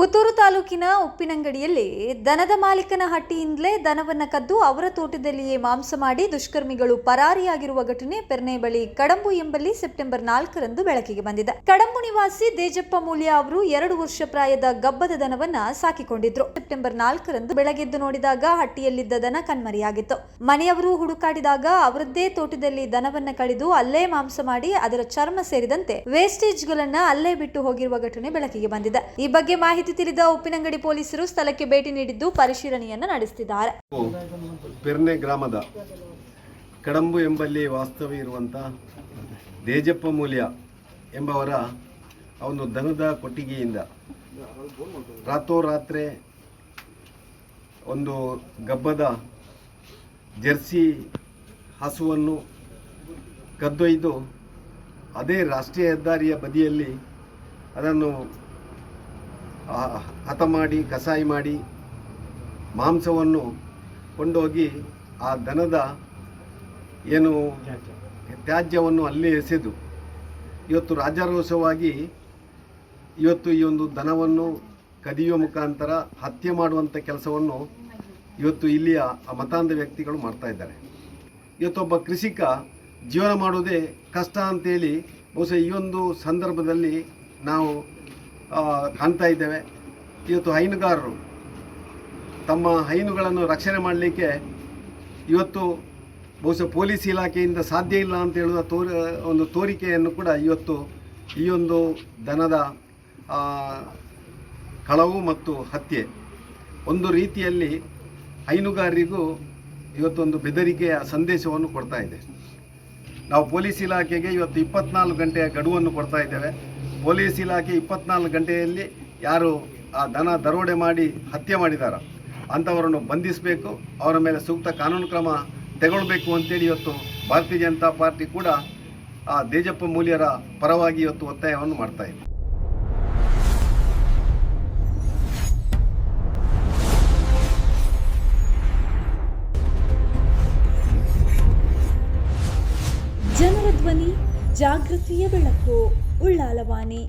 ಪುತ್ತೂರು ತಾಲೂಕಿನ ಉಪ್ಪಿನಂಗಡಿಯಲ್ಲಿ ದನದ ಮಾಲೀಕನ ಹಟ್ಟಿಯಿಂದಲೇ ದನವನ್ನ ಕದ್ದು ಅವರ ತೋಟದಲ್ಲಿಯೇ ಮಾಂಸ ಮಾಡಿ ದುಷ್ಕರ್ಮಿಗಳು ಪರಾರಿಯಾಗಿರುವ ಘಟನೆ ಪೆರ್ನೆ ಬಳಿ ಕಡಂಬು ಎಂಬಲ್ಲಿ ಸೆಪ್ಟೆಂಬರ್ ನಾಲ್ಕರಂದು ಬೆಳಕಿಗೆ ಬಂದಿದೆ. ಕಡಂಬು ನಿವಾಸಿ ದೇಜಪ್ಪ ಮೂಲ್ಯ ಅವರು ಎರಡು ವರ್ಷ ಪ್ರಾಯದ ಗಬ್ಬದ ದನವನ್ನ ಸಾಕಿಕೊಂಡಿದ್ರು. ಸೆಪ್ಟೆಂಬರ್ ನಾಲ್ಕರಂದು ಬೆಳಗೆದ್ದು ನೋಡಿದಾಗ ಹಟ್ಟಿಯಲ್ಲಿದ್ದ ದನ ಕಣ್ಮರೆಯಾಗಿತ್ತು. ಮನೆಯವರು ಹುಡುಕಾಡಿದಾಗ ಅವರದ್ದೇ ತೋಟದಲ್ಲಿ ದನವನ್ನ ಕಳೆದು ಅಲ್ಲೇ ಮಾಂಸ ಮಾಡಿ ಅದರ ಚರ್ಮ ಸೇರಿದಂತೆ ವೇಸ್ಟೇಜ್ಗಳನ್ನ ಅಲ್ಲೇ ಬಿಟ್ಟು ಹೋಗಿರುವ ಘಟನೆ ಬೆಳಕಿಗೆ ಬಂದಿದೆ. ಈ ಬಗ್ಗೆ ಮಾಹಿತಿ ತಿಳಿದ ಉಪ್ಪಿನಂಗಡಿ ಪೊಲೀಸರು ಸ್ಥಳಕ್ಕೆ ಭೇಟಿ ನೀಡಿದ್ದು ಪರಿಶೀಲನೆಯನ್ನು ನಡೆಸುತ್ತಿದ್ದಾರೆ ಪೆರ್ನೆ ಗ್ರಾಮದ ಕಡಂಬು ಎಂಬಲ್ಲಿ ವಾಸ್ತವ್ಯ ಇರುವಂತಹ ದೇಜಪ್ಪ ಮೂಲ್ಯ ಎಂಬವರ ಅವನು ದನದ ಕೊಟ್ಟಿಗೆಯಿಂದ ರಾತ್ರೋರಾತ್ರಿ ಒಂದು ಗಬ್ಬದ ಜರ್ಸಿ ಹಸುವನ್ನು ಕದ್ದೊಯ್ದು ಅದೇ ರಾಷ್ಟ್ರೀಯ ಹೆದ್ದಾರಿಯ ಬದಿಯಲ್ಲಿ ಅದನ್ನು ಹತ ಮಾಡಿ, ಕಸಾಯಿ ಮಾಡಿ ಮಾಂಸವನ್ನು ಕೊಂಡೋಗಿ ಆ ದನದ ಏನು ತ್ಯಾಜ್ಯವನ್ನು ಅಲ್ಲಿ ಎಸೆದು ಇವತ್ತು ರಾಜಾರೋಷವಾಗಿ ಇವತ್ತು ಈ ಒಂದು ದನವನ್ನು ಕದಿಯುವ ಮುಖಾಂತರ ಹತ್ಯೆ ಮಾಡುವಂಥ ಕೆಲಸವನ್ನು ಇವತ್ತು ಇಲ್ಲಿಯ ಮತಾಂಧ ವ್ಯಕ್ತಿಗಳು ಮಾಡ್ತಾ ಇದ್ದಾರೆ. ಇವತ್ತೊಬ್ಬ ಕೃಷಿಕ ಜೀವನ ಮಾಡೋದೇ ಕಷ್ಟ ಅಂತೇಳಿ ಬಹುಶಃ ಈ ಒಂದು ಸಂದರ್ಭದಲ್ಲಿ ನಾವು ಕಾಣ್ತಾ ಇದ್ದೇವೆ. ಇವತ್ತು ಹೈನುಗಾರರು ತಮ್ಮ ಹೈನುಗಳನ್ನು ರಕ್ಷಣೆ ಮಾಡಲಿಕ್ಕೆ ಇವತ್ತು ಬಹುಶಃ ಪೊಲೀಸ್ ಇಲಾಖೆಯಿಂದ ಸಾಧ್ಯ ಇಲ್ಲ ಅಂತ ಹೇಳುವ ತೋರ, ಒಂದು ತೋರಿಕೆಯನ್ನು ಕೂಡ ಇವತ್ತು ಈ ಒಂದು ದನದ ಕಳವು ಮತ್ತು ಹತ್ಯೆ ಒಂದು ರೀತಿಯಲ್ಲಿ ಹೈನುಗಾರರಿಗೂ ಇವತ್ತೊಂದು ಬೆದರಿಕೆಯ ಸಂದೇಶವನ್ನು ಕೊಡ್ತಾ ಇದೆ. ನಾವು ಪೊಲೀಸ್ ಇಲಾಖೆಗೆ ಇವತ್ತು ಇಪ್ಪತ್ನಾಲ್ಕು ಗಂಟೆಯ ಗಡುವನ್ನು ಕೊಡ್ತಾ ಇದ್ದೇವೆ. ಪೊಲೀಸ್ ಇಲಾಖೆ ಇಪ್ಪತ್ನಾಲ್ಕು ಗಂಟೆಯಲ್ಲಿ ಯಾರು ಆ ದನ ದರೋಡೆ ಮಾಡಿ ಹತ್ಯೆ ಮಾಡಿದಾರ, ಅಂಥವರನ್ನು ಬಂಧಿಸಬೇಕು, ಅವರ ಮೇಲೆ ಸೂಕ್ತ ಕಾನೂನು ಕ್ರಮ ತಗೊಳ್ಬೇಕು ಅಂತೇಳಿ ಇವತ್ತು ಭಾರತೀಯ ಜನತಾ ಪಾರ್ಟಿ ಕೂಡ ಆ ದೇಜಪ್ಪ ಮೂಲ್ಯರ ಪರವಾಗಿ ಇವತ್ತು ಒತ್ತಾಯವನ್ನು ಮಾಡ್ತಾ ಇದೆ. ಜನರ ಧ್ವನಿ, ಜಾಗೃತಿಯ ಬೆಳಕು. ഉള്ള അളവാണ്